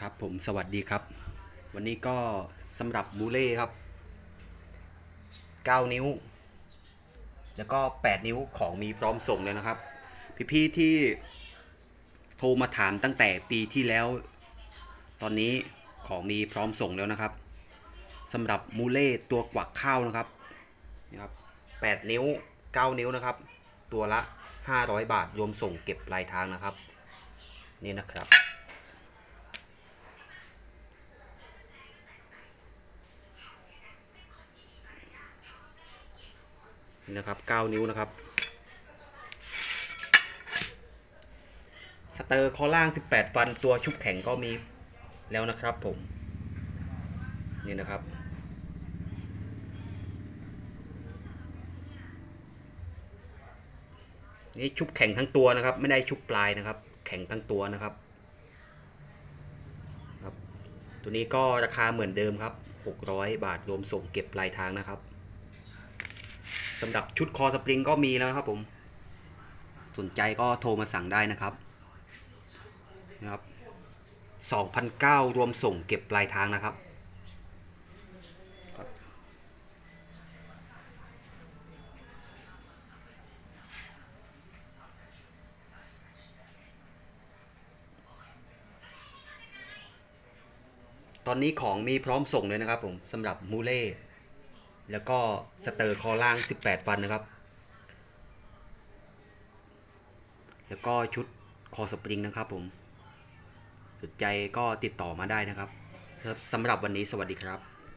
ครับผมสวัสดีครับ วันนี้ก็สำหรับบูเล่ครับ 9 นิ้ว แล้วก็ 8 นิ้วของมีพร้อมส่งเลยนะครับ พี่ๆที่โทรมาถามตั้งแต่ปีที่แล้ว ตอนนี้ของมีพร้อมส่งแล้วนะครับสำหรับมูเล่ตัวกวักข้าวนะครับนี่ครับ 8 นิ้ว 9 นิ้วนะครับ ตัวละ 500 บาทรวมส่งเก็บปลายทางนะครับ นี่นะครับ นะครับ9นิ้วนะครับสเตอร์คอล่าง 18 ฟันตัวชุบแข็งก็มีแล้วนะครับผมนี่นะครับ นี่ชุบแข็งทั้งตัวนะครับ ไม่ได้ชุบปลายนะครับ แข็งทั้งตัวนะครับครับ ตัวนี้ก็ราคาเหมือนเดิมครับ 600 บาทรวมส่งเก็บปลายทางนะครับ สำหรับชุดคอสปริงก็มีแล้วนะครับผม สนใจก็โทรมาสั่งได้นะครับนะครับ2,009รวมส่งเก็บปลายทางนะครับครับตอนนี้ของมีพร้อมส่งเลยนะครับผมสำหรับมูเล่ แล้วก็สเตอร์คอล่าง 18 ฟันนะครับ แล้วก็ชุดคอสปริงนะครับผมสนใจก็ติดต่อมาได้นะครับสำหรับวันนี้สวัสดีครับ